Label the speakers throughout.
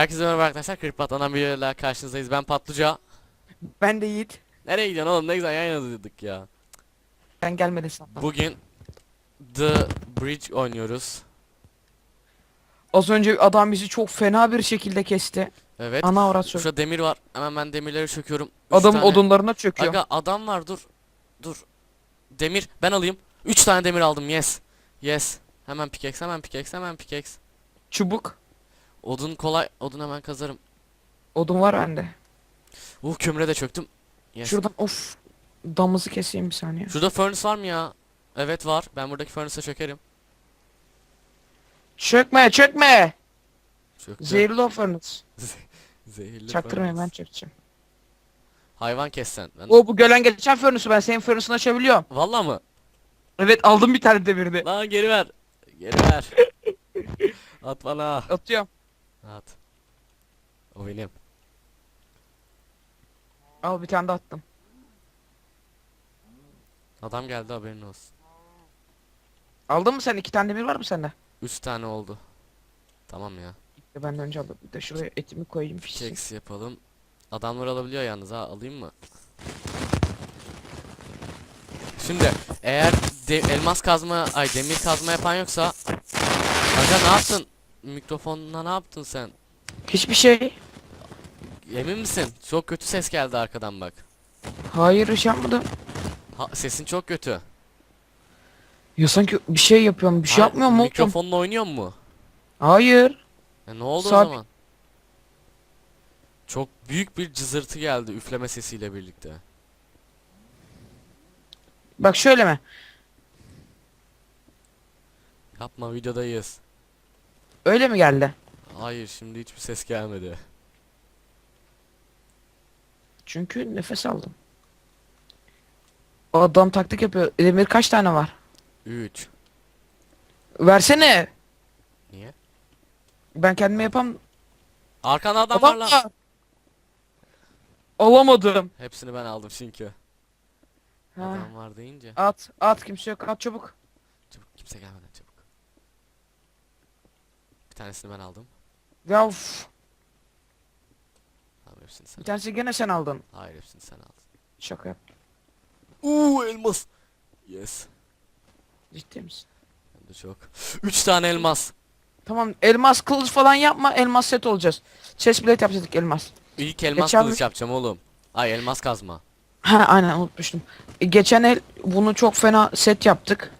Speaker 1: Herkese merhaba arkadaşlar. Kırık Patlanan bir videoyla karşınızdayız. Ben Patlıca.
Speaker 2: Ben de Yiğit.
Speaker 1: Nereye gidiyorsun oğlum? Ne güzel yan yanaydık ya.
Speaker 2: Ben gelmedin sandım.
Speaker 1: Bugün The Bridge oynuyoruz.
Speaker 2: Az önce adam bizi çok fena bir şekilde kesti.
Speaker 1: Evet.
Speaker 2: Ana söyledi.
Speaker 1: Şurada demir var. Hemen ben demirleri çöküyorum. Üç
Speaker 2: Adamın
Speaker 1: tane-
Speaker 2: odunlarına çöküyor.
Speaker 1: Aga adam var dur. Dur. Demir ben alayım. 3 tane demir aldım. Yes. Yes. Hemen pickaxe hemen pickaxe hemen pickaxe.
Speaker 2: Çubuk.
Speaker 1: Odun kolay. Odun hemen kazarım.
Speaker 2: Odun var bende.
Speaker 1: Uh kömüre de çöktüm. Yes.
Speaker 2: Şuradan of. Damızı keseyim bir saniye.
Speaker 1: Şurada furnace var mı ya? Evet var. Ben buradaki furnace'a çökerim.
Speaker 2: Çökme çökme.
Speaker 1: Çöktü.
Speaker 2: Zehirli o furnace.
Speaker 1: Zehirli
Speaker 2: Çaktırmayın ben
Speaker 1: furnace.
Speaker 2: çökeceğim.
Speaker 1: Hayvan kessen. Ben...
Speaker 2: O bu gelen geçen furnace'ı ben senin furnace'ını açabiliyorum.
Speaker 1: Valla mı?
Speaker 2: Evet aldım bir tane demirini.
Speaker 1: Lan geri ver. Geri ver. At bana.
Speaker 2: Atıyorum.
Speaker 1: At. O benim.
Speaker 2: Al bir tane de attım.
Speaker 1: Adam geldi haberin olsun.
Speaker 2: Aldın mı sen? iki tane demir var mı sende?
Speaker 1: Üç tane oldu. Tamam ya.
Speaker 2: İşte benden önce aldım. Bir de şuraya etimi koyayım. pişsin.
Speaker 1: Keks yapalım. Adamlar alabiliyor yalnız ha alayım mı? Şimdi eğer de- elmas kazma ay demir kazma yapan yoksa Aga ne yaptın? Mikrofonuna ne yaptın sen?
Speaker 2: Hiçbir şey.
Speaker 1: Emin misin? Çok kötü ses geldi arkadan bak.
Speaker 2: Hayır iş yapmadım.
Speaker 1: Ha, sesin çok kötü.
Speaker 2: Ya sanki bir şey yapıyorum. Bir şey
Speaker 1: Ha,
Speaker 2: yapmıyorum oğlum?
Speaker 1: Mikrofonla oynuyor mu?
Speaker 2: Hayır.
Speaker 1: E ne oldu o
Speaker 2: Sabit.
Speaker 1: zaman? Çok büyük bir cızırtı geldi üfleme sesiyle birlikte.
Speaker 2: Bak şöyle mi?
Speaker 1: Yapma videodayız.
Speaker 2: Öyle mi geldi?
Speaker 1: Hayır şimdi hiçbir ses gelmedi.
Speaker 2: Çünkü nefes aldım. Adam taktik yapıyor. Demir kaç tane var?
Speaker 1: 3.
Speaker 2: Versene.
Speaker 1: Niye?
Speaker 2: Ben kendime yapam.
Speaker 1: Arkanda adam var lan.
Speaker 2: Alamadım.
Speaker 1: Hepsini ben aldım çünkü.
Speaker 2: Ha.
Speaker 1: Adam var deyince.
Speaker 2: At, at kimse yok. At çabuk.
Speaker 1: Çabuk kimse. Bir tanesini ben aldım.
Speaker 2: Ya uf.
Speaker 1: Tamam hepsini sen.
Speaker 2: Bir tanesi gene sen aldın.
Speaker 1: Hayır hepsini sen aldın.
Speaker 2: Şaka yap.
Speaker 1: Uuu elmas. Yes.
Speaker 2: Ciddi misin?
Speaker 1: Hem de çok. 3 tane elmas.
Speaker 2: Tamam elmas kılıç falan yapma. Elmas set olacağız. Chestplate yapacaktık elmas.
Speaker 1: İlk elmas
Speaker 2: Geçen-
Speaker 1: kılıç yapacağım oğlum. Ay elmas kazma.
Speaker 2: Ha aynen unutmuştum. E, geçen el bunu çok fena set yaptık.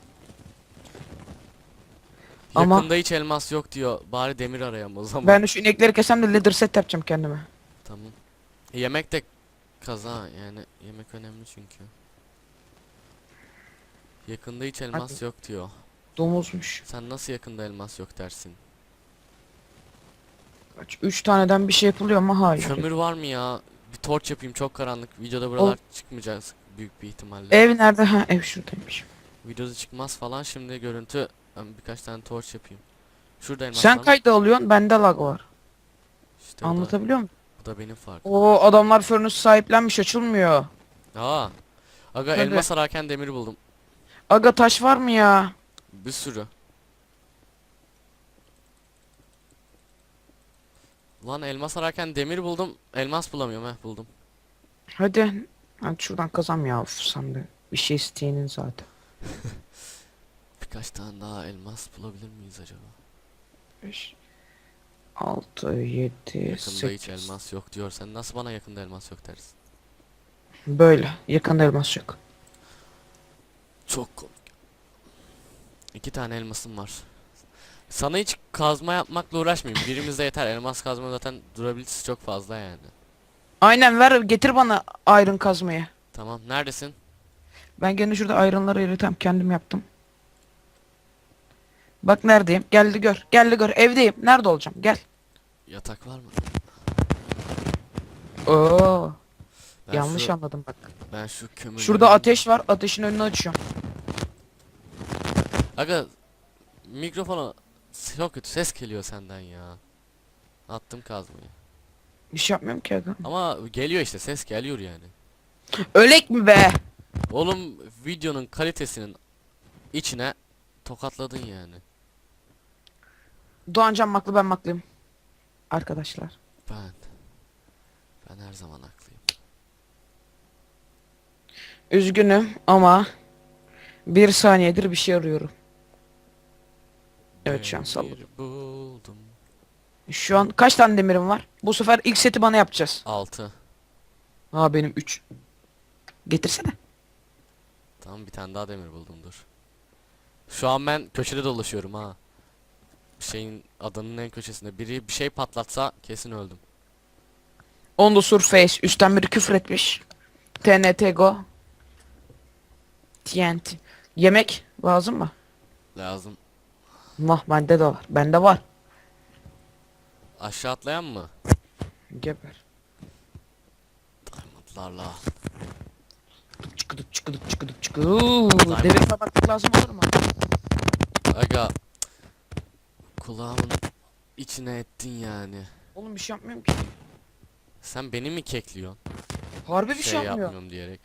Speaker 2: Ama-
Speaker 1: Yakında hiç elmas yok diyor. Bari demir arayalım o zaman.
Speaker 2: Ben de şu inekleri kesem de leather set yapacağım kendime.
Speaker 1: Tamam. E, yemek de kaza yani yemek önemli çünkü. Yakında hiç elmas yok diyor.
Speaker 2: Domuzmuş.
Speaker 1: Sen nasıl yakında elmas yok dersin?
Speaker 2: Kaç? Üç taneden bir şey yapılıyor ama hayır.
Speaker 1: Kömür var mı ya? Bir torç yapayım çok karanlık. Videoda buralar çıkmayacağız büyük bir ihtimalle.
Speaker 2: Ev nerede? Ha ev şuradaymış.
Speaker 1: Videoda çıkmaz falan şimdi görüntü ben birkaç tane torç yapayım. Şurada elmas
Speaker 2: Sen
Speaker 1: var.
Speaker 2: kayda alıyorsun bende lag var.
Speaker 1: İşte bu da,
Speaker 2: Anlatabiliyor muyum?
Speaker 1: bu da benim farkım.
Speaker 2: Oo adamlar furnace sahiplenmiş açılmıyor.
Speaker 1: Aa. Aga
Speaker 2: Tabii.
Speaker 1: elmas ararken demir buldum.
Speaker 2: Aga taş var mı ya?
Speaker 1: Bir sürü. Lan elmas ararken demir buldum. Elmas bulamıyorum heh buldum.
Speaker 2: Hadi. Hadi şuradan kazam ya. Uf, sen de bir şey isteyenin zaten.
Speaker 1: Birkaç tane daha elmas bulabilir miyiz acaba?
Speaker 2: 5 6 7
Speaker 1: Yakında hiç
Speaker 2: 8
Speaker 1: elmas yok diyor. Sen nasıl bana yakında elmas yok dersin?
Speaker 2: Böyle. Yakında elmas yok.
Speaker 1: Çok komik. İki tane elmasım var. Sana hiç kazma yapmakla uğraşmayayım. Birimizde yeter. Elmas kazma zaten durabilitesi çok fazla yani.
Speaker 2: Aynen ver getir bana iron kazmayı.
Speaker 1: Tamam. Neredesin?
Speaker 2: Ben gene şurada iron'ları eritem kendim yaptım. Bak neredeyim? Geldi gör. Geldi gör. Evdeyim. Nerede olacağım? Gel.
Speaker 1: Yatak var mı?
Speaker 2: Oo.
Speaker 1: Ben
Speaker 2: yanlış
Speaker 1: şu,
Speaker 2: anladım bak.
Speaker 1: Ben şu kömürleri...
Speaker 2: Şurada ateş var. Ateşin önünü açıyorum.
Speaker 1: Aga mikrofona çok kötü ses geliyor senden ya. Attım kazmayı.
Speaker 2: Bir şey yapmıyorum ki aga.
Speaker 1: Ama geliyor işte ses geliyor yani.
Speaker 2: Ölek mi be?
Speaker 1: Oğlum videonun kalitesinin içine tokatladın yani.
Speaker 2: Doğancan maklı ben maklıyım. arkadaşlar.
Speaker 1: Ben. Ben her zaman haklıyım.
Speaker 2: Üzgünüm ama bir saniyedir bir şey arıyorum. Evet, şu an salladım.
Speaker 1: Buldum.
Speaker 2: Şu an kaç tane demirim var? Bu sefer ilk seti bana yapacağız.
Speaker 1: 6.
Speaker 2: Ha benim 3. Getirsene.
Speaker 1: Tamam bir tane daha demir buldum dur. Şu an ben köşede dolaşıyorum ha. Şeyin adanın en köşesinde. Biri bir şey patlatsa kesin öldüm.
Speaker 2: On the surface. Üstten biri küfür etmiş. TNT go. TNT. Yemek lazım mı?
Speaker 1: Lazım.
Speaker 2: Mah bende de var. Bende var.
Speaker 1: Aşağı atlayan mı?
Speaker 2: Geber.
Speaker 1: Diamondlarla.
Speaker 2: Çıkıdık çıkıdık çıkıdık çıkıdık. Demir parmaklık lazım olur mu?
Speaker 1: Aga. Kulağımın içine ettin yani.
Speaker 2: Oğlum bir şey yapmıyorum ki.
Speaker 1: Sen beni mi kekliyorsun?
Speaker 2: Harbi bir şey, yapmıyor.
Speaker 1: yapmıyorum diyerek.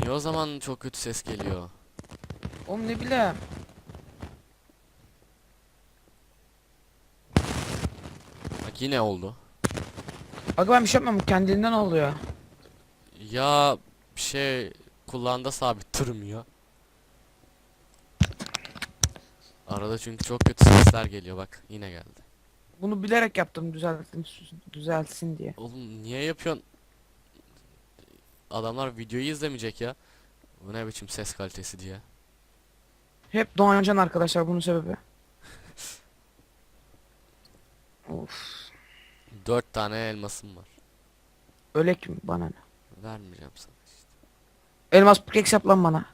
Speaker 1: Niye o zaman çok kötü ses geliyor?
Speaker 2: Oğlum ne bileyim.
Speaker 1: Bak yine oldu.
Speaker 2: Aga ben bir şey yapmıyorum. Kendiliğinden oluyor.
Speaker 1: Ya bir şey kulağında sabit durmuyor. Arada çünkü çok kötü sesler geliyor bak yine geldi.
Speaker 2: Bunu bilerek yaptım düzeltsin diye.
Speaker 1: Oğlum niye yapıyorsun? Adamlar videoyu izlemeyecek ya. Bu ne biçim ses kalitesi diye.
Speaker 2: Hep Doğancan arkadaşlar bunun sebebi. of.
Speaker 1: Dört tane elmasım var.
Speaker 2: Ölek mi bana ne?
Speaker 1: Vermeyeceğim sana işte.
Speaker 2: Elmas pickaxe yap lan bana.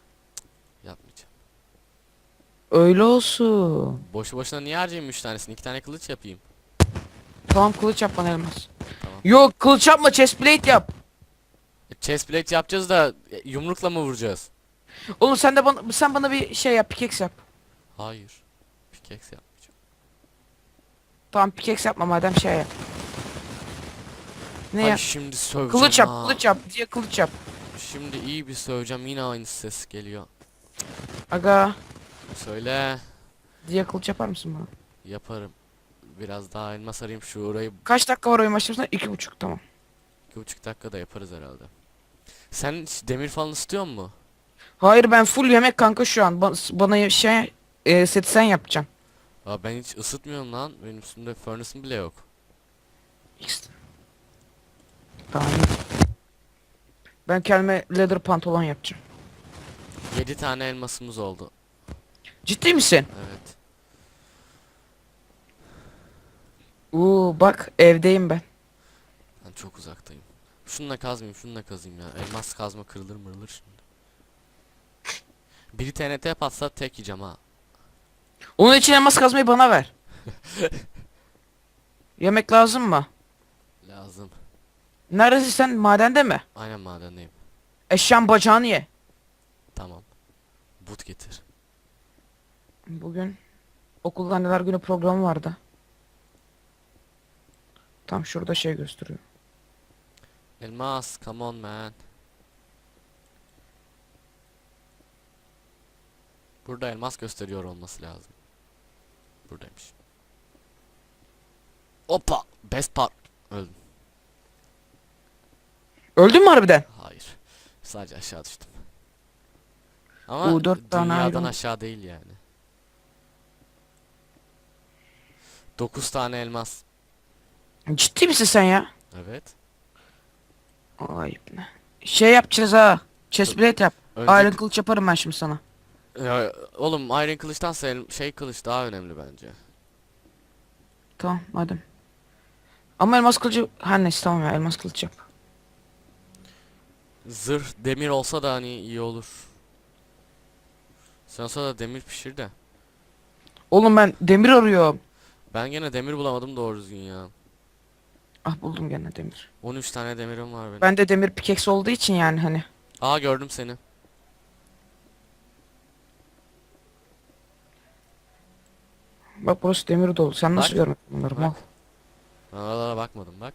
Speaker 2: Öyle olsun.
Speaker 1: Boşu boşuna niye harcayayım üç tanesini? İki tane kılıç yapayım.
Speaker 2: Tamam kılıç yap bana elmas.
Speaker 1: Tamam.
Speaker 2: Yok kılıç yapma chestplate yap.
Speaker 1: E, Chestplate yapacağız da e, yumrukla mı vuracağız?
Speaker 2: Oğlum sen de bana sen bana bir şey yap pickaxe yap.
Speaker 1: Hayır. Pickaxe yapmayacağım.
Speaker 2: Tamam pickaxe yapma madem şey yap. Ne
Speaker 1: Ay
Speaker 2: yap?
Speaker 1: şimdi söveceğim
Speaker 2: Kılıç yap,
Speaker 1: ha.
Speaker 2: kılıç yap diye kılıç yap.
Speaker 1: Şimdi iyi bir söveceğim yine aynı ses geliyor.
Speaker 2: Aga
Speaker 1: Söyle.
Speaker 2: diye kılıç yapar mısın bana?
Speaker 1: Yaparım. Biraz daha elmas arayayım şu orayı
Speaker 2: Kaç dakika var oyun başlamasına? İki buçuk tamam.
Speaker 1: iki buçuk dakikada yaparız herhalde. Sen hiç demir falan istiyor mu?
Speaker 2: Hayır ben full yemek kanka şu an. Ba- bana şey e, seti sen yapacaksın.
Speaker 1: Aa, ben hiç ısıtmıyorum lan. Benim üstümde furnace'ım bile yok.
Speaker 2: İşte. Tamam. Ben kendime leather pantolon yapacağım.
Speaker 1: 7 tane elmasımız oldu.
Speaker 2: Ciddi misin?
Speaker 1: Evet.
Speaker 2: Uuu bak evdeyim ben.
Speaker 1: Ben çok uzaktayım. Şununla kazmayayım, şununla kazayım ya. Elmas kazma kırılır mırılır şimdi. Biri TNT patsa tek yiyeceğim ha.
Speaker 2: Onun için elmas kazmayı bana ver. Yemek lazım mı?
Speaker 1: Lazım.
Speaker 2: Neredesin sen madende mi?
Speaker 1: Aynen madendeyim.
Speaker 2: Eşyan bacağını ye.
Speaker 1: Tamam. But getir.
Speaker 2: Bugün okulda anneler günü programı vardı. Tam şurada şey gösteriyor.
Speaker 1: Elmas, come on man. Burada elmas gösteriyor olması lazım. Buradaymış. Hoppa! Best part. Öldüm.
Speaker 2: Öldün mü harbiden?
Speaker 1: Hayır. Sadece aşağı düştüm. Ama
Speaker 2: Oo, dört tane
Speaker 1: dünyadan aşağı değil yani. 9 tane elmas.
Speaker 2: Ciddi misin sen ya?
Speaker 1: Evet.
Speaker 2: Ayıp ne? Şey yapacağız ha. Chestplate yap.
Speaker 1: Önce-
Speaker 2: Iron kılıç yaparım ben şimdi sana.
Speaker 1: Ya, oğlum Iron kılıçtansa el- şey kılıç daha önemli bence.
Speaker 2: Tamam madem. Ama elmas kılıcı... Ha neyse tamam ya elmas kılıç yap.
Speaker 1: Zırh demir olsa da hani iyi olur. Sen olsa da demir pişir de.
Speaker 2: Oğlum ben demir arıyorum.
Speaker 1: Ben gene demir bulamadım doğru düzgün ya.
Speaker 2: Ah buldum gene demir.
Speaker 1: 13 tane demirim var benim.
Speaker 2: Ben de demir pickaxe olduğu için yani hani.
Speaker 1: Aa gördüm seni.
Speaker 2: Bak burası demir dolu. Sen nasıl
Speaker 1: Bak.
Speaker 2: görmedin bunları?
Speaker 1: Bak.
Speaker 2: Mal.
Speaker 1: Ben Oralara bakmadım bak.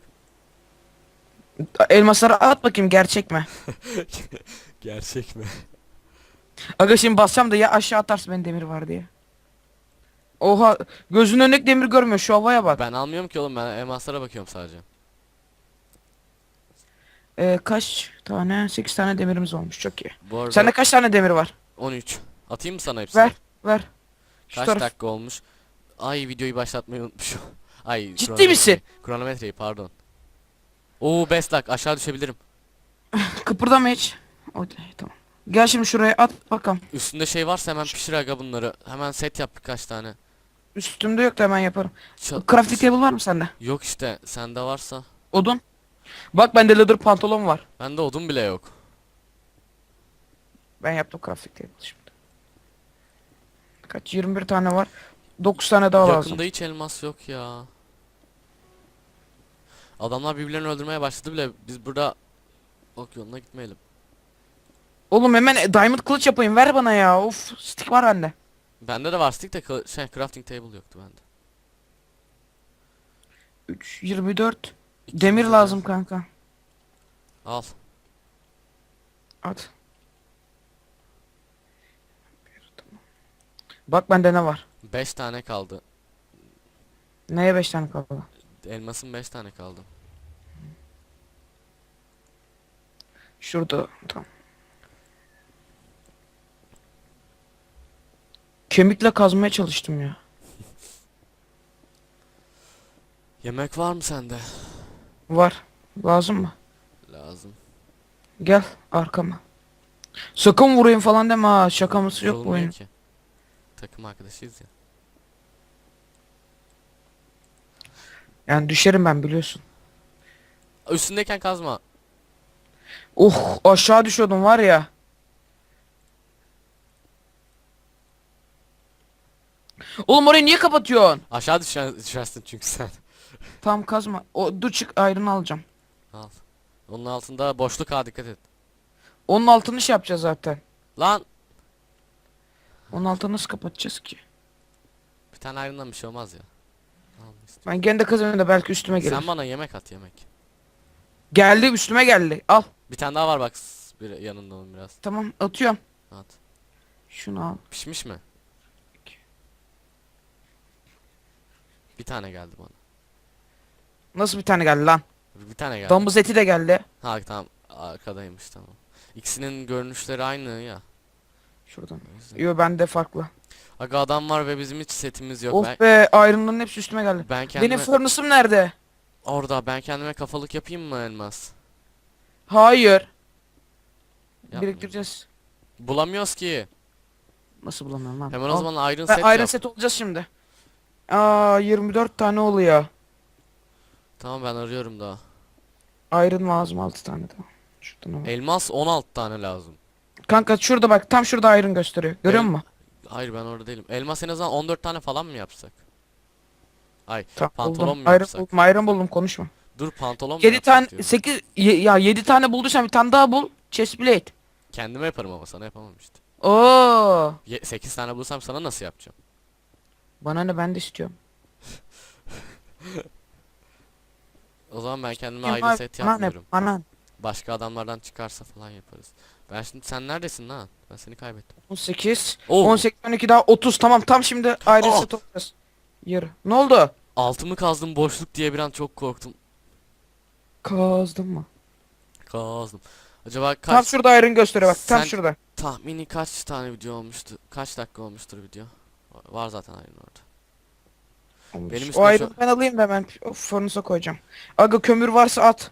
Speaker 2: Elmasları at bakayım gerçek mi?
Speaker 1: Gerçek mi?
Speaker 2: Aga şimdi basacağım da ya aşağı atarsın ben demir var diye. Oha gözünün önündeki demir görmüyor şu havaya bak.
Speaker 1: Ben almıyorum ki oğlum ben elmaslara bakıyorum sadece.
Speaker 2: Ee, kaç tane? 8 tane demirimiz olmuş çok iyi.
Speaker 1: Bu arada
Speaker 2: Sende kaç tane demir var?
Speaker 1: 13. Atayım mı sana hepsini?
Speaker 2: Ver ver. Şu
Speaker 1: Kaç
Speaker 2: taraf.
Speaker 1: dakika olmuş? Ay videoyu başlatmayı unutmuşum. Ay
Speaker 2: Ciddi
Speaker 1: kronometreyi-
Speaker 2: misin?
Speaker 1: Kronometreyi pardon. Oo best luck aşağı düşebilirim.
Speaker 2: Kıpırdama hiç. Okey tamam. Gel şimdi şuraya at bakalım.
Speaker 1: Üstünde şey varsa hemen pişir aga bunları. Hemen set yap birkaç tane.
Speaker 2: Üstümde yok da hemen yaparım.
Speaker 1: Ça-
Speaker 2: Crafting table var mı sende?
Speaker 1: Yok işte sende varsa.
Speaker 2: Odun. Bak bende leather pantolon var.
Speaker 1: Bende odun bile yok.
Speaker 2: Ben yaptım crafting table şimdi. Kaç? 21 tane var. 9 tane daha lazım.
Speaker 1: Yakında hiç elmas yok ya. Adamlar birbirlerini öldürmeye başladı bile. Biz burada ok yoluna gitmeyelim.
Speaker 2: Oğlum hemen diamond kılıç yapayım ver bana ya. Of stick var bende.
Speaker 1: Bende de var stick de şey crafting table yoktu bende.
Speaker 2: 3 24
Speaker 1: İki
Speaker 2: demir lazım kanka.
Speaker 1: Al.
Speaker 2: At. Bak bende ne var?
Speaker 1: 5 tane kaldı.
Speaker 2: Neye 5 tane kaldı?
Speaker 1: Elmasın 5 tane kaldı.
Speaker 2: Şurada. Tamam. Kemikle kazmaya çalıştım ya.
Speaker 1: Yemek var mı sende?
Speaker 2: Var. Lazım mı?
Speaker 1: Lazım.
Speaker 2: Gel arkama. Sakın vurayım falan deme ha. Şakamız yok bu
Speaker 1: Vurulmuyor
Speaker 2: oyunun.
Speaker 1: ki. Takım arkadaşıyız ya.
Speaker 2: Yani düşerim ben biliyorsun.
Speaker 1: Üstündeyken kazma.
Speaker 2: Oh aşağı düşüyordum var ya. Oğlum orayı niye kapatıyorsun?
Speaker 1: Aşağı düşer, düşersin çünkü sen.
Speaker 2: Tam kazma. O dur çık ayrını alacağım.
Speaker 1: Al. Onun altında boşluk ha dikkat et.
Speaker 2: Onun altını şey yapacağız zaten.
Speaker 1: Lan
Speaker 2: Onun altını nasıl kapatacağız ki?
Speaker 1: bir tane ayrından bir şey olmaz ya. Al.
Speaker 2: Ben gene de kazanıyorum da belki üstüme gelir.
Speaker 1: Sen bana yemek at yemek.
Speaker 2: Geldi üstüme geldi. Al.
Speaker 1: Bir tane daha var bak s- bir yanında onun biraz.
Speaker 2: Tamam atıyorum.
Speaker 1: At.
Speaker 2: Şunu al.
Speaker 1: Pişmiş mi? Bir tane geldi bana.
Speaker 2: Nasıl bir tane geldi lan?
Speaker 1: Bir tane geldi.
Speaker 2: Domuz eti de geldi.
Speaker 1: Ha tamam arkadaymış tamam. İkisinin görünüşleri aynı ya.
Speaker 2: Şuradan. Yo bende farklı.
Speaker 1: Aga adam var ve bizim hiç setimiz yok.
Speaker 2: of
Speaker 1: ben,
Speaker 2: be ayrınların hepsi üstüme geldi.
Speaker 1: ben kendime
Speaker 2: Benim furnace'ım nerede?
Speaker 1: orada ben kendime kafalık yapayım mı elmas?
Speaker 2: Hayır.
Speaker 1: Yapma.
Speaker 2: Biriktireceğiz.
Speaker 1: Bulamıyoruz ki.
Speaker 2: Nasıl bulamıyorum lan?
Speaker 1: Hemen o zaman Iron
Speaker 2: Ben
Speaker 1: set
Speaker 2: Iron
Speaker 1: yap.
Speaker 2: set olacağız şimdi. Aa 24 tane oluyor.
Speaker 1: Tamam ben arıyorum daha.
Speaker 2: Iron lazım 6 tane daha. Şuradan.
Speaker 1: Elmas 16 tane lazım.
Speaker 2: Kanka şurada bak tam şurada Iron gösteriyor. Görüyor
Speaker 1: El-
Speaker 2: musun?
Speaker 1: Hayır ben orada değilim. Elmas en azından 14 tane falan mı yapsak? Ay
Speaker 2: Tamam,
Speaker 1: pantolon
Speaker 2: buldum.
Speaker 1: mu
Speaker 2: Iron
Speaker 1: yapsak?
Speaker 2: buldum, Iron buldum konuşma.
Speaker 1: dur pantolon mu
Speaker 2: 7
Speaker 1: yapsak
Speaker 2: tane
Speaker 1: diyorum.
Speaker 2: 8 ya 7 tane bulduysan bir tane daha bul. Chestplate.
Speaker 1: Kendime yaparım ama sana yapamam işte.
Speaker 2: Oo.
Speaker 1: 8 tane bulursam sana nasıl yapacağım?
Speaker 2: Bana ne ben de istiyorum.
Speaker 1: O zaman ben kendime
Speaker 2: Kim
Speaker 1: ayrı
Speaker 2: abi?
Speaker 1: set
Speaker 2: Bana ne?
Speaker 1: yapmıyorum.
Speaker 2: Bana
Speaker 1: Başka adamlardan çıkarsa falan yaparız. Ben şimdi sen neredesin lan? Ben seni kaybettim.
Speaker 2: 18
Speaker 1: Oo.
Speaker 2: 18 12 daha 30 tamam tam şimdi Iron
Speaker 1: Oh.
Speaker 2: set olacağız. Yarı. Ne oldu?
Speaker 1: Altımı kazdım boşluk diye bir an çok korktum.
Speaker 2: Kazdım mı?
Speaker 1: Kazdım. Acaba kaç
Speaker 2: Tam şurada Iron gösteriyor bak tam
Speaker 1: Sen-
Speaker 2: şurada.
Speaker 1: tahmini kaç tane video olmuştu? Kaç dakika olmuştur video? Var zaten aynı orada.
Speaker 2: Olmuş.
Speaker 1: Benim
Speaker 2: o
Speaker 1: üstüme
Speaker 2: ben alayım da ben furnace'a koyacağım. Aga kömür varsa at.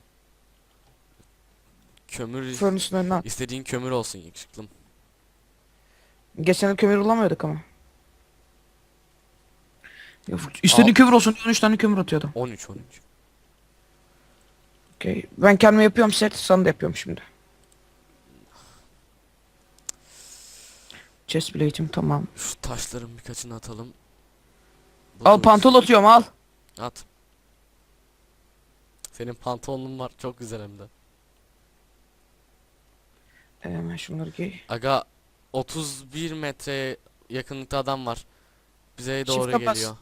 Speaker 1: Kömür
Speaker 2: Furnace'ın önüne at.
Speaker 1: istediğin kömür olsun yakışıklım.
Speaker 2: Geçen yıl kömür bulamıyorduk ama. Ya, istediğin
Speaker 1: Al.
Speaker 2: kömür olsun 13 tane kömür atıyordum.
Speaker 1: 13 13.
Speaker 2: Okey. Ben kendime yapıyorum set sana da yapıyorum şimdi. Chest plate'im tamam.
Speaker 1: Şu taşların birkaçını atalım.
Speaker 2: Al
Speaker 1: Buldum.
Speaker 2: pantol atıyorum al.
Speaker 1: At. Senin pantolonun var çok güzel hem de.
Speaker 2: Hemen şunları giy.
Speaker 1: Aga 31 metre yakınlıkta adam var. Bize doğru
Speaker 2: Shift'e bas.
Speaker 1: geliyor.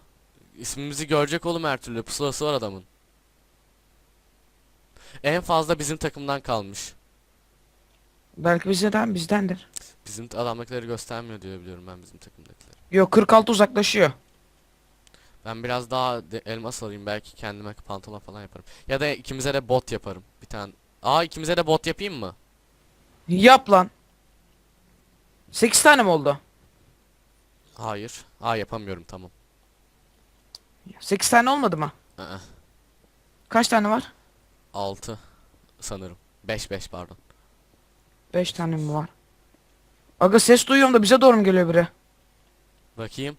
Speaker 1: İsmimizi görecek oğlum her türlü. Pusulası var adamın. En fazla bizim takımdan kalmış.
Speaker 2: Belki bizden bizdendir.
Speaker 1: Bizim adamdakileri göstermiyor diye biliyorum ben bizim takımdakileri.
Speaker 2: Yok 46 uzaklaşıyor.
Speaker 1: Ben biraz daha de- elmas alayım belki kendime pantolon falan yaparım. Ya da ikimize de bot yaparım. Bir tane. Aa ikimize de bot yapayım mı?
Speaker 2: Yap lan. 8 tane mi oldu?
Speaker 1: Hayır. Aa yapamıyorum tamam.
Speaker 2: 8 tane olmadı mı?
Speaker 1: Aa,
Speaker 2: Kaç tane var?
Speaker 1: 6 sanırım. 5 5 pardon.
Speaker 2: 5 tane mi var? Aga ses duyuyorum da bize doğru mu geliyor biri?
Speaker 1: Bakayım.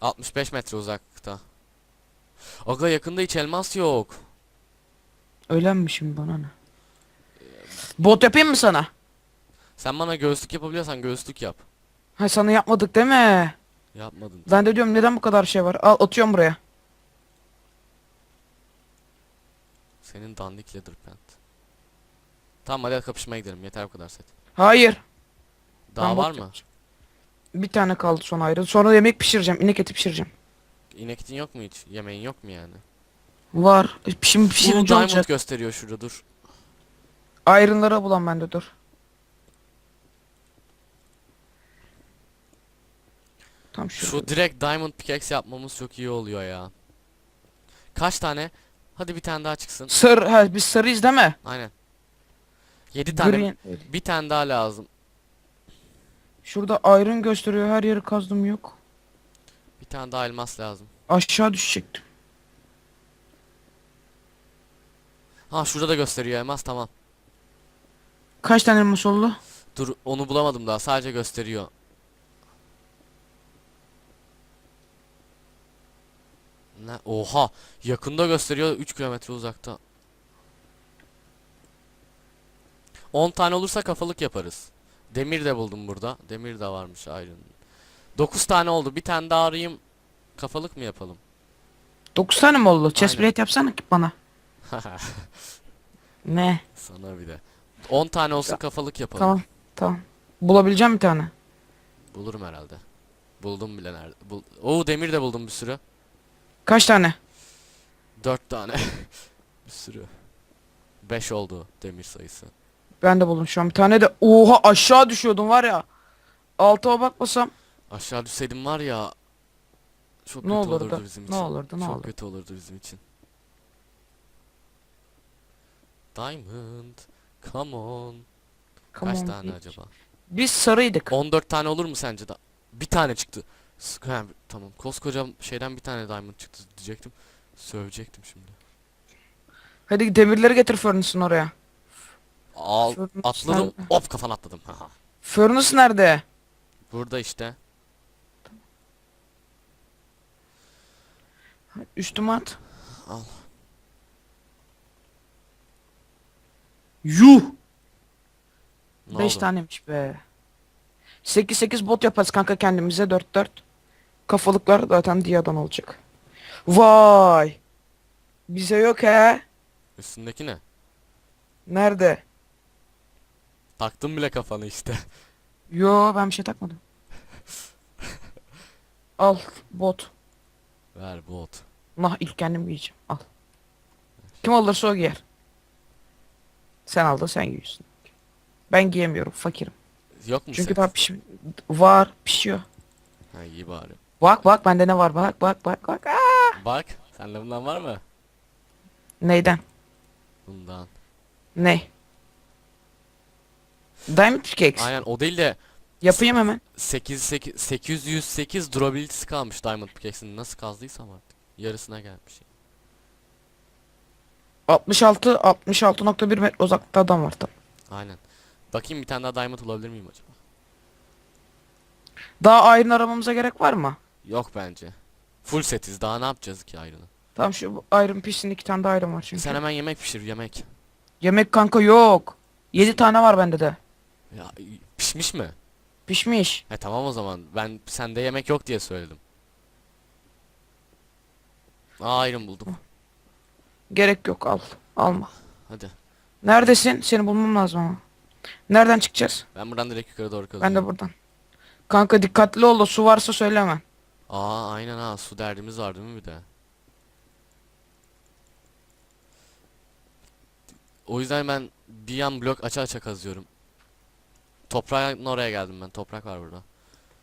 Speaker 1: 65 metre uzakta. Aga yakında hiç elmas yok.
Speaker 2: Öyle mi şimdi bana ne? Bot yapayım mı sana?
Speaker 1: Sen bana göğüslük yapabiliyorsan göğüslük yap.
Speaker 2: Ha sana yapmadık değil mi?
Speaker 1: Yapmadın.
Speaker 2: Ben de diyorum neden bu kadar şey var? Al atıyorum buraya.
Speaker 1: Senin dandik leather pant. Tamam hadi kapışmaya gidelim. Yeter bu kadar set.
Speaker 2: Hayır.
Speaker 1: Daha
Speaker 2: Ben
Speaker 1: var mı?
Speaker 2: yapacağım. Bir tane kaldı son ayrı. Sonra yemek pişireceğim. İnek eti pişireceğim.
Speaker 1: İnek etin yok mu hiç? Yemeğin yok mu yani?
Speaker 2: Var. E, Şimdi pişirince
Speaker 1: diamond
Speaker 2: olacak.
Speaker 1: gösteriyor şurada dur.
Speaker 2: Ayrınları bulan bende dur. Tam şu.
Speaker 1: Şu direkt diamond pickaxe yapmamız çok iyi oluyor ya. Kaç tane? Hadi bir tane daha çıksın.
Speaker 2: Sarı, ha biz sarıyız değil mi?
Speaker 1: Aynen. 7 tane.
Speaker 2: Green.
Speaker 1: Bir tane daha lazım.
Speaker 2: Şurada ayrın gösteriyor. Her yeri kazdım yok.
Speaker 1: Bir tane daha elmas lazım.
Speaker 2: Aşağı düşecektim.
Speaker 1: Ha şurada da gösteriyor elmas tamam.
Speaker 2: Kaç tane elmas oldu?
Speaker 1: Dur onu bulamadım daha sadece gösteriyor. Ne? Oha yakında gösteriyor 3 kilometre uzakta. 10 tane olursa kafalık yaparız. Demir de buldum burada. Demir de varmış ayrın. 9 tane oldu. Bir tane daha arayayım. Kafalık mı yapalım?
Speaker 2: 9 tane mi oldu? Chest
Speaker 1: Aynen.
Speaker 2: plate yapsana ki bana. Ne?
Speaker 1: Sana bir de. 10 tane olsun kafalık yapalım.
Speaker 2: Tamam. Tamam. Bulabileceğim bir tane.
Speaker 1: Bulurum herhalde. Buldum bile nerede. Bul Oo demir de buldum bir sürü.
Speaker 2: Kaç tane?
Speaker 1: 4 tane. bir sürü. 5 oldu demir sayısı.
Speaker 2: Ben de buldum şu an bir tane de. Oha aşağı düşüyordum var ya. Altıma bakmasam
Speaker 1: Aşağı düşseydim var ya çok
Speaker 2: ne
Speaker 1: kötü
Speaker 2: olurdu?
Speaker 1: olurdu bizim için.
Speaker 2: Ne olurdu? Ne
Speaker 1: çok
Speaker 2: olurdu?
Speaker 1: kötü olurdu bizim için. Diamond. Come on.
Speaker 2: Come
Speaker 1: Kaç
Speaker 2: on,
Speaker 1: tane
Speaker 2: bitch.
Speaker 1: acaba?
Speaker 2: Biz sarıydık.
Speaker 1: 14 tane olur mu sence da? Bir tane çıktı. Ha, tamam. Koskoca şeyden bir tane diamond çıktı diyecektim. Sövecektim şimdi.
Speaker 2: Hadi demirleri getir furnace'ın oraya.
Speaker 1: Al
Speaker 2: Furnace
Speaker 1: atladım.
Speaker 2: nerede?
Speaker 1: Hop kafana atladım. Haha.
Speaker 2: Furnace nerede?
Speaker 1: Burada işte.
Speaker 2: Üstüme at.
Speaker 1: Al.
Speaker 2: Yuh!
Speaker 1: Ne
Speaker 2: 5
Speaker 1: oldu?
Speaker 2: taneymiş be. 8 8 bot yaparız kanka kendimize 4 4. Kafalıklar zaten diyadan olacak. Vay! Bize yok he.
Speaker 1: Üstündeki ne?
Speaker 2: Nerede?
Speaker 1: Taktım bile kafanı işte.
Speaker 2: Yo ben bir şey takmadım. Al bot.
Speaker 1: Ver bot.
Speaker 2: Nah ilk kendim giyeceğim. Al. Kim alırsa o giyer. Sen al da sen giyiyorsun. Ben giyemiyorum fakirim.
Speaker 1: Yok mu
Speaker 2: Çünkü
Speaker 1: set?
Speaker 2: daha piş var pişiyor.
Speaker 1: Ha iyi bari.
Speaker 2: Bak bak bende ne var bak bak bak bak. Aa!
Speaker 1: Bak. Sende bundan var mı?
Speaker 2: Neyden?
Speaker 1: Bundan.
Speaker 2: Ne? Diamond pickaxe.
Speaker 1: Aynen o değil de
Speaker 2: Yapayım hemen.
Speaker 1: 8, 8 808 durability'si kalmış Diamond Pickaxe'in nasıl kazdıysam artık. Yarısına gelmiş.
Speaker 2: 66 66.1 metre uzakta adam var tabii.
Speaker 1: Aynen. Bakayım bir tane daha Diamond olabilir miyim acaba?
Speaker 2: Daha ayrın aramamıza gerek var mı?
Speaker 1: Yok bence. Full setiz daha ne yapacağız ki ayrını?
Speaker 2: Tamam şu ayrın pişsin iki tane daha ayrım var çünkü.
Speaker 1: Sen hemen yemek pişir yemek.
Speaker 2: Yemek kanka yok. 7 tane var bende de.
Speaker 1: Ya pişmiş mi?
Speaker 2: Pişmiş.
Speaker 1: He tamam o zaman. Ben sende yemek yok diye söyledim. Aa ayrım buldum.
Speaker 2: Gerek yok al. Alma.
Speaker 1: Hadi.
Speaker 2: Neredesin? Seni bulmam lazım ama. Nereden çıkacağız?
Speaker 1: Ben buradan direkt yukarı doğru kazıyorum.
Speaker 2: Ben de buradan. Kanka dikkatli ol da su varsa söyleme.
Speaker 1: Aa aynen ha su derdimiz var değil mi bir de? O yüzden ben bir yan blok aça aça kazıyorum. Toprağın oraya geldim ben. Toprak var burada.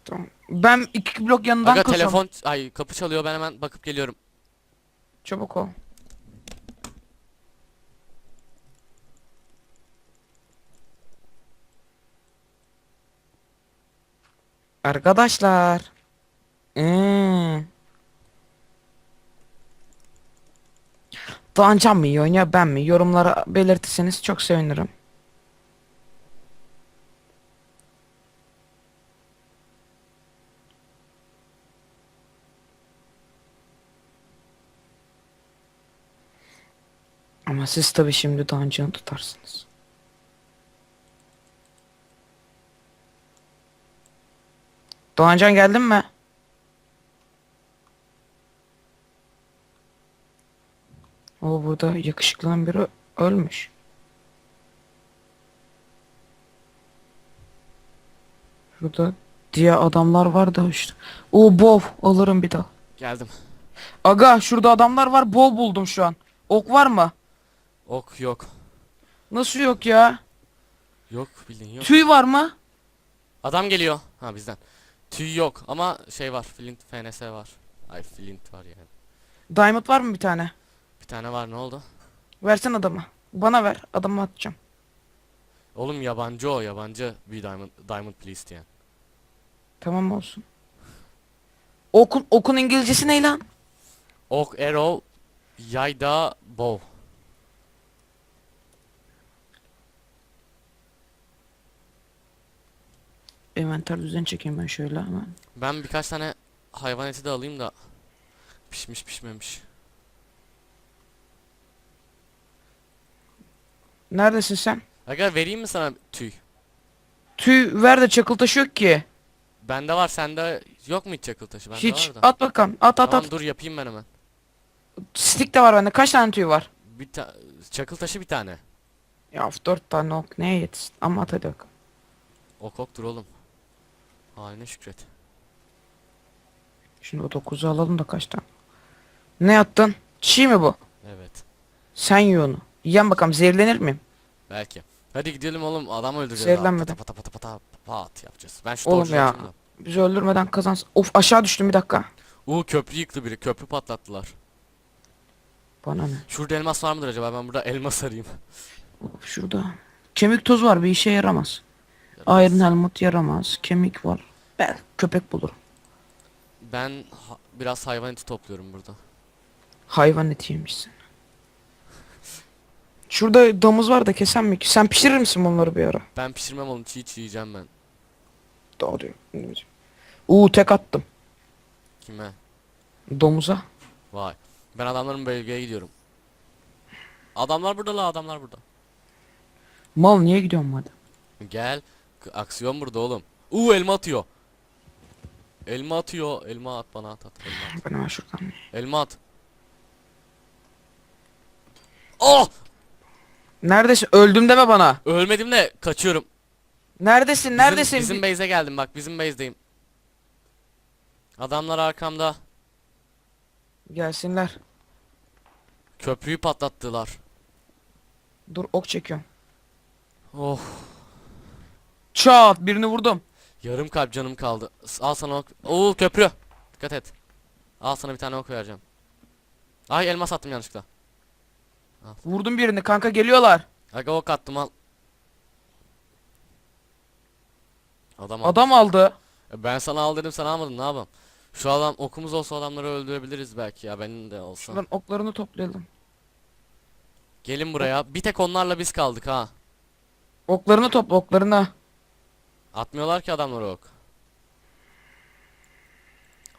Speaker 2: Tamam. Ben iki blok yanından
Speaker 1: Aga telefon ay kapı çalıyor ben hemen bakıp geliyorum.
Speaker 2: Çabuk ol. Arkadaşlar. Hmm. Doğancan mı iyi oynuyor ben mi? Yorumlara belirtirseniz çok sevinirim. Ama siz tabi şimdi Doğancan'ı tutarsınız. Doğancan geldin mi? O burada yakışıklı biri ölmüş. Şurada diye adamlar var da işte. O bov alırım bir daha.
Speaker 1: Geldim.
Speaker 2: Aga şurada adamlar var bol buldum şu an. Ok var mı?
Speaker 1: Ok yok.
Speaker 2: Nasıl yok ya?
Speaker 1: Yok bildiğin yok.
Speaker 2: Tüy var mı?
Speaker 1: Adam geliyor. Ha bizden. Tüy yok ama şey var. Flint FNS var. Ay Flint var yani.
Speaker 2: Diamond var mı bir tane?
Speaker 1: Bir tane var ne oldu?
Speaker 2: Versen adama. Bana ver. Adamı atacağım.
Speaker 1: Oğlum yabancı o yabancı bir diamond diamond please diyen.
Speaker 2: Tamam olsun. Okun okun İngilizcesi ne lan?
Speaker 1: Ok arrow yayda bow.
Speaker 2: Envanter düzen çekeyim ben şöyle hemen.
Speaker 1: Ben birkaç tane hayvan eti de alayım da pişmiş pişmemiş.
Speaker 2: Neredesin sen?
Speaker 1: Aga vereyim mi sana tüy?
Speaker 2: Tüy ver de çakıl taşı yok ki.
Speaker 1: Bende var sende yok mu hiç çakıl taşı? Bende
Speaker 2: Hiç.
Speaker 1: var da.
Speaker 2: At bakalım. At at
Speaker 1: tamam
Speaker 2: at.
Speaker 1: dur yapayım ben hemen.
Speaker 2: Stick de var bende. Kaç tane tüy var?
Speaker 1: Bir ta çakıl taşı bir tane.
Speaker 2: Ya dört tane ok neye yetsin? Ama at hadi bakalım.
Speaker 1: Ok oktur oğlum. Haline şükret.
Speaker 2: Şimdi o dokuzu alalım da kaç tane? Ne yaptın? Çiğ mi bu?
Speaker 1: Evet.
Speaker 2: Sen ye onu. Yiyen bakalım zehirlenir miyim?
Speaker 1: Belki. Hadi gidelim oğlum adam öldüreceğiz.
Speaker 2: Zehirlenmedim.
Speaker 1: Pata pata pata pata pat yapacağız. Ben şu
Speaker 2: Oğlum ya.
Speaker 1: atayım.
Speaker 2: Bizi öldürmeden kazansın. Of aşağı düştüm bir dakika.
Speaker 1: Uuu köprü yıktı biri. Köprü patlattılar.
Speaker 2: Bana ne?
Speaker 1: Şurada elmas var mıdır acaba? Ben burada elmas arayayım.
Speaker 2: Şurada. Kemik tozu var bir işe yaramaz. Iron helmet yaramaz. Kemik var. Ben köpek bulurum.
Speaker 1: Ben ha- biraz hayvan eti topluyorum burada.
Speaker 2: Hayvan eti yemişsin. Şurada domuz var da kesen mi? Sen pişirir misin bunları bir ara?
Speaker 1: Ben pişirmem oğlum çiğ çiğ yiyeceğim ben.
Speaker 2: Doğru. Uuu tek attım.
Speaker 1: Kime?
Speaker 2: Domuza.
Speaker 1: Vay. Ben adamların bölgeye gidiyorum. Adamlar burada la adamlar burada.
Speaker 2: Mal niye gidiyorsun madem?
Speaker 1: Gel. K- Aksiyon burada oğlum. Uuu elma atıyor. Elma atıyor. Elma at bana at at. Elma at.
Speaker 2: Şuradan.
Speaker 1: Elma at. Oh!
Speaker 2: Neredesin? Öldüm deme bana.
Speaker 1: Ölmedim de kaçıyorum.
Speaker 2: Neredesin?
Speaker 1: Bizim-
Speaker 2: Neredesin?
Speaker 1: Bizim,
Speaker 2: Bi-
Speaker 1: base'e geldim bak bizim base'deyim. Adamlar arkamda.
Speaker 2: Gelsinler.
Speaker 1: Köprüyü patlattılar.
Speaker 2: Dur ok çekiyorum.
Speaker 1: Oh.
Speaker 2: Çat birini vurdum.
Speaker 1: Yarım kalp canım kaldı. Al sana ok. Oo köprü. Dikkat et. Al sana bir tane ok vereceğim. Ay elmas attım yanlışlıkla.
Speaker 2: Vurdum birini kanka geliyorlar.
Speaker 1: Aga ok attım al. Adam al.
Speaker 2: Adam aldı.
Speaker 1: E, Ben sana al dedim sen almadın ne yapalım. Şu adam okumuz olsa adamları öldürebiliriz belki ya benim de olsa.
Speaker 2: Şuradan oklarını toplayalım.
Speaker 1: Gelin buraya. Bir tek onlarla biz kaldık ha.
Speaker 2: Oklarını topla oklarını.
Speaker 1: Atmıyorlar ki adamları ok.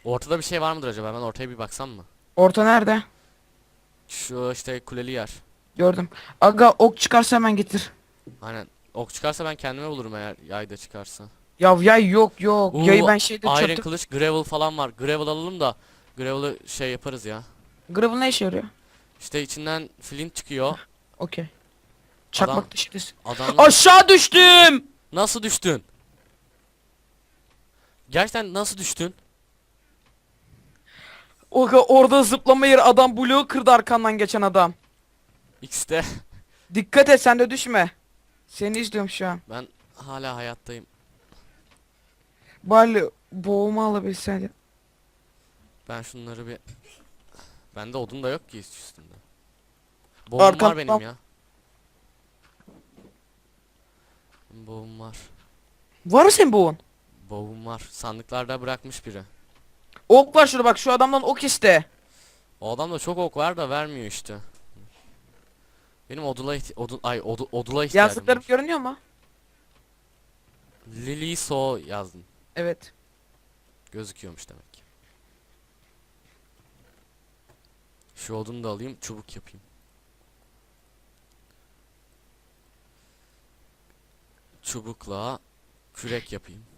Speaker 1: Ortada bir şey var mıdır acaba? Ben ortaya bir baksam mı?
Speaker 2: Orta nerede?
Speaker 1: Şu işte kuleli yer.
Speaker 2: Gördüm. Aga ok çıkarsa hemen getir.
Speaker 1: Aynen. Ok çıkarsa ben kendime bulurum eğer yayda çıkarsa.
Speaker 2: Ya yay yok yok.
Speaker 1: Oo,
Speaker 2: Yayı ben şeyde
Speaker 1: Iron
Speaker 2: çöptüm.
Speaker 1: kılıç, gravel falan var. Gravel alalım da gravel'ı şey yaparız ya.
Speaker 2: Gravel ne işe yarıyor?
Speaker 1: İşte içinden flint çıkıyor.
Speaker 2: Okey. Çakmak
Speaker 1: Adam-
Speaker 2: dışarısı.
Speaker 1: Adamlar
Speaker 2: Aşağı düştüm.
Speaker 1: nasıl düştün? Gerçekten nasıl düştün?
Speaker 2: Oga orada zıplama yeri adam bloğu kırdı arkandan geçen adam.
Speaker 1: X'te
Speaker 2: Dikkat et sen de düşme. Seni izliyorum şu an.
Speaker 1: ben hala hayattayım.
Speaker 2: Bali boğulma alabilseydim.
Speaker 1: Ben şunları bir... Bende odun da yok ki üstünde. Boğum var
Speaker 2: Arkamdan-
Speaker 1: benim ya. Boğum var.
Speaker 2: Var mı senin boğun?
Speaker 1: Boğum var. Sandıklarda bırakmış biri.
Speaker 2: Ok var şurada bak şu adamdan ok iste.
Speaker 1: O adamda çok ok var da vermiyor işte. Benim odula odun ay odu odula ihtiyacım
Speaker 2: Yazdıklarım
Speaker 1: var.
Speaker 2: görünüyor mu?
Speaker 1: Lily So yazdın.
Speaker 2: Evet.
Speaker 1: Gözüküyormuş demek ki. Şu odunu da alayım, çubuk yapayım. Çubukla kürek yapayım.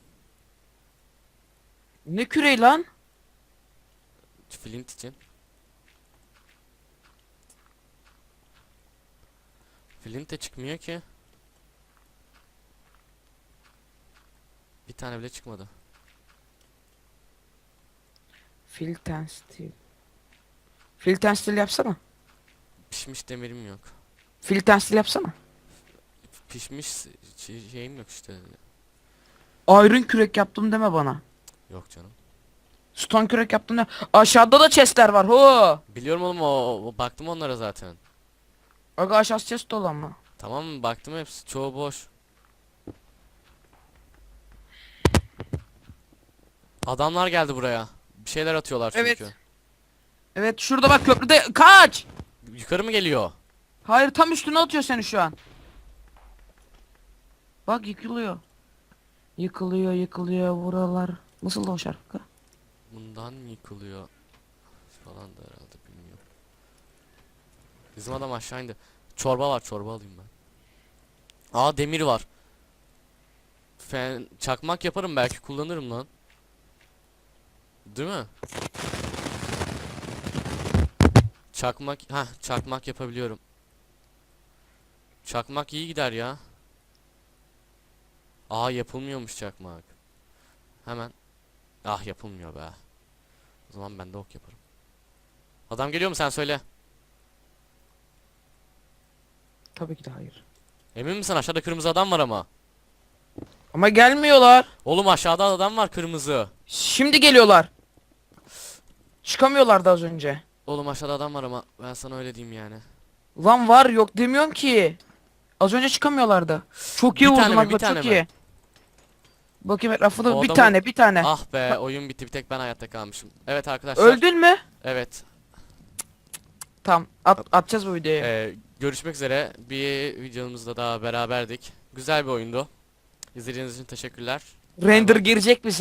Speaker 2: Ne küreği lan?
Speaker 1: Flint için. Flint de çıkmıyor ki. Bir tane bile çıkmadı.
Speaker 2: Filten steel. Filten steel yapsana.
Speaker 1: Pişmiş demirim yok.
Speaker 2: Filten steel yapsana.
Speaker 1: Pişmiş şey- şeyim yok işte.
Speaker 2: Iron kürek yaptım deme bana.
Speaker 1: Yok canım.
Speaker 2: Stone kürek yaptım deme. Aşağıda da chestler var. Ho.
Speaker 1: Biliyorum oğlum o, o- baktım onlara zaten.
Speaker 2: Aga aşağısı chest dolu ama.
Speaker 1: Tamam mı? Baktım hepsi çoğu boş. Adamlar geldi buraya. Bir şeyler atıyorlar çünkü.
Speaker 2: Evet. Evet şurada bak köprüde kaç.
Speaker 1: Yukarı mı geliyor?
Speaker 2: Hayır tam üstüne atıyor seni şu an. Bak yıkılıyor. Yıkılıyor yıkılıyor buralar. Nasıl o şarkı?
Speaker 1: Bundan yıkılıyor. Falan da herhalde bilmiyorum. Bizim adam aşağı indi. Çorba var çorba alayım ben. Aa demir var. Fen çakmak yaparım belki kullanırım lan. Değil mi? Çakmak ha çakmak yapabiliyorum. Çakmak iyi gider ya. Aa yapılmıyormuş çakmak. Hemen. Ah yapılmıyor be. O zaman ben de ok yaparım. Adam geliyor mu sen söyle.
Speaker 2: Tabii ki de hayır.
Speaker 1: Emin misin aşağıda kırmızı adam var ama.
Speaker 2: Ama gelmiyorlar.
Speaker 1: Oğlum aşağıda adam var kırmızı.
Speaker 2: Şimdi geliyorlar. Çıkamıyorlardı az önce.
Speaker 1: Oğlum aşağıda adam var ama ben sana öyle diyeyim yani.
Speaker 2: Lan var yok demiyorum ki. Az önce çıkamıyorlardı. Çok iyi
Speaker 1: Bir tane
Speaker 2: vurdum
Speaker 1: mi,
Speaker 2: abla
Speaker 1: bir tane
Speaker 2: çok
Speaker 1: mi?
Speaker 2: iyi. Bakayım etrafında
Speaker 1: O
Speaker 2: bir
Speaker 1: adamı-
Speaker 2: tane bir tane.
Speaker 1: Ah be oyun bitti bir tek ben hayatta kalmışım. Evet arkadaşlar.
Speaker 2: Öldün mü?
Speaker 1: Evet.
Speaker 2: Tamam at, atacağız bu videoyu.
Speaker 1: Ee, görüşmek üzere. Bir videomuzda daha beraberdik. Güzel bir oyundu. İzlediğiniz için teşekkürler.
Speaker 2: Render girecek bize.